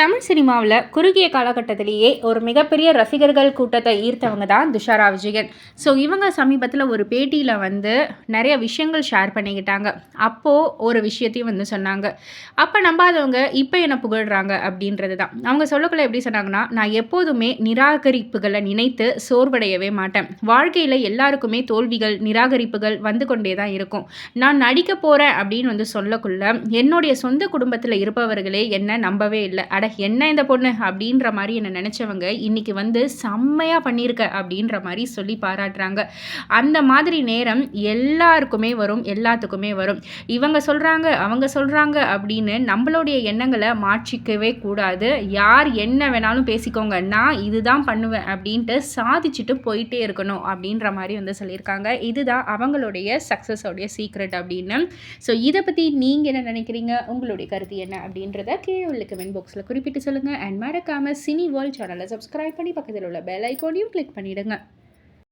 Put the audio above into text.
தமிழ் சினிமாவில் குறுகிய காலகட்டத்திலேயே ஒரு மிகப்பெரிய ரசிகர்கள் கூட்டத்தை ஈர்த்தவங்க தான் துஷாரா விஜயன். ஸோ இவங்க சமீபத்தில் ஒரு பேட்டியில் வந்து நிறைய விஷயங்கள் ஷேர் பண்ணிக்கிட்டாங்க. அப்போது ஒரு விஷயத்தையும் வந்து சொன்னாங்க. அப்போ நம்பாதவங்க இப்போ என்னை புகழ்கிறாங்க அப்படின்றது தான் அவங்க சொல்லக்குள்ள எப்படி சொன்னாங்கன்னா நான் எப்போதுமே நிராகரிப்புகளை நினைத்து சோர்வடையவே மாட்டேன். வாழ்க்கையில் எல்லாருக்குமே தோல்விகள் நிராகரிப்புகள் வந்து கொண்டே தான் இருக்கும். நான் நடிக்க போகிறேன் அப்படின்னு வந்து சொல்லக்குள்ள என்னுடைய சொந்த குடும்பத்தில் இருப்பவர்களே என்னை நம்பவே இல்லை. அட என்ன இந்த பொண்ணு? அப்படின்ற மாதிரி என்னை நினச்சவங்க இன்றைக்கி வந்து செம்மையாக பண்ணியிருக்க அப்படின்ற மாதிரி சொல்லி பாராட்டுறாங்க. அந்த மாதிரி நேரம் எல்லாருக்குமே வரும் எல்லாத்துக்குமே வரும். இவங்க சொல்கிறாங்க அவங்க சொல்கிறாங்க அப்படின்னு நம்மளுடைய எண்ணங்களை மாற்றிக்கவே கூடாது. யார் என்ன வேணாலும் பேசிக்கோங்க. நான் இதுதான் பண்ணுவேன் அப்படின்ட்டு சாதிச்சுட்டு போயிட்டே இருக்கணும் அப்படின்ற மாதிரி வந்து சொல்லியிருக்காங்க. இதுதான் அவங்களுடைய சக்ஸஸோடைய சீக்ரெட் அப்படின்னு. ஸோ இதை பற்றி நீங்கள் என்ன நினைக்கிறீங்க? உங்களுடைய கருத்து என்ன அப்படின்றத கீழே உள்ள கமெண்ட் பாக்ஸில் குறிப்பிட்டு சொல்லுங்கள் அண்ட் மறக்காமல் சினி வேர்ல்ட் சேனலை சப்ஸ்கிரைப் பண்ணி பக்கத்தில் உள்ள பெல் ஐக்கோனையும் கிளிக் பண்ணிவிடுங்க